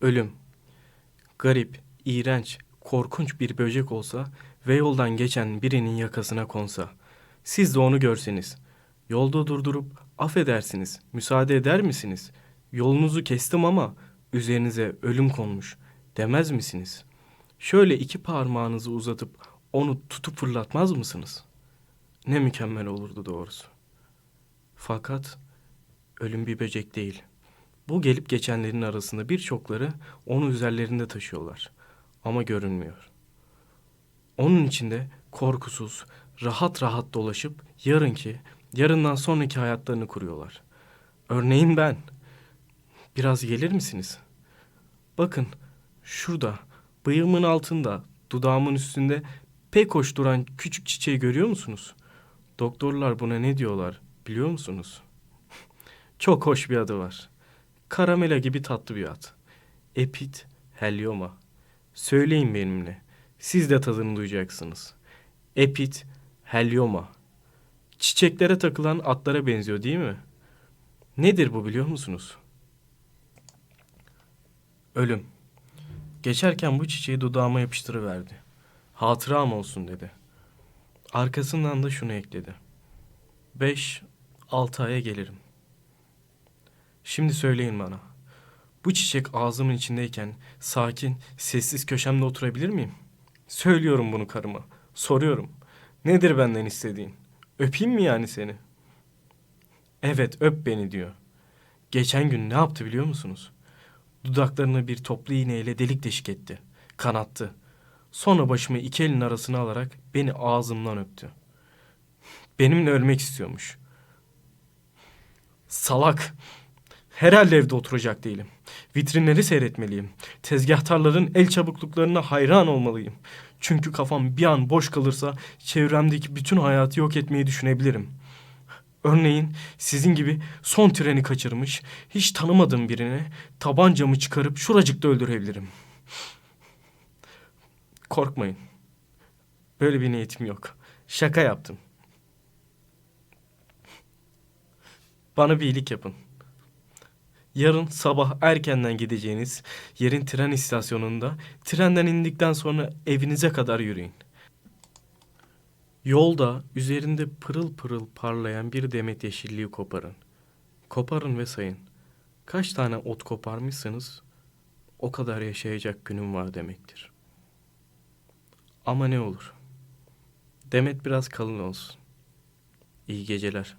Ölüm. Garip, iğrenç, korkunç bir böcek olsa ve yoldan geçen birinin yakasına konsa. Siz de onu görseniz. Yolda durdurup affedersiniz, müsaade eder misiniz? Yolunuzu kestim ama üzerinize ölüm konmuş demez misiniz? Şöyle iki parmağınızı uzatıp onu tutup fırlatmaz mısınız? Ne mükemmel olurdu doğrusu. Fakat ölüm bir böcek değil. Bu gelip geçenlerin arasında birçokları onu üzerlerinde taşıyorlar. Ama görünmüyor. Onun içinde korkusuz, rahat rahat dolaşıp yarınki, yarından sonraki hayatlarını kuruyorlar. Örneğin ben. Biraz gelir misiniz? Bakın, şurada, bıyığımın altında, dudağımın üstünde pek hoş duran küçük çiçeği görüyor musunuz? Doktorlar buna ne diyorlar biliyor musunuz? Çok hoş bir adı var. Karamela gibi tatlı bir ad. Epit helioma. Söyleyin benimle. Siz de tadını duyacaksınız. Epit helioma. Çiçeklere takılan atlara benziyor değil mi? Nedir bu biliyor musunuz? Ölüm. Geçerken bu çiçeği dudağıma yapıştırıverdi. Hatıram olsun dedi. Arkasından da şunu ekledi. Beş, altı aya gelirim. Şimdi söyleyin bana. Bu çiçek ağzımın içindeyken sakin, sessiz köşemde oturabilir miyim? Söylüyorum bunu karıma. Soruyorum. Nedir benden istediğin? Öpeyim mi yani seni? Evet öp beni diyor. Geçen gün ne yaptı biliyor musunuz? Dudaklarını bir toplu iğneyle delik deşik etti. Kanattı. Sonra başımı iki elin arasına alarak beni ağzımdan öptü. Benimle ölmek istiyormuş. Salak. Herhalde evde oturacak değilim. Vitrinleri seyretmeliyim. Tezgahtarların el çabukluklarına hayran olmalıyım. Çünkü kafam bir an boş kalırsa çevremdeki bütün hayatı yok etmeyi düşünebilirim. Örneğin sizin gibi son treni kaçırmış, hiç tanımadığım birine tabancamı çıkarıp şuracıkta öldürebilirim. Korkmayın. Böyle bir niyetim yok. Şaka yaptım. Bana bir iyilik yapın. Yarın sabah erkenden gideceğiniz yerin tren istasyonunda trenden indikten sonra evinize kadar yürüyün. Yolda üzerinde pırıl pırıl parlayan bir demet yeşilliği koparın. Koparın ve sayın. Kaç tane ot koparmışsanız o kadar yaşayacak günüm var demektir. Ama ne olur. Demet biraz kalın olsun. İyi geceler.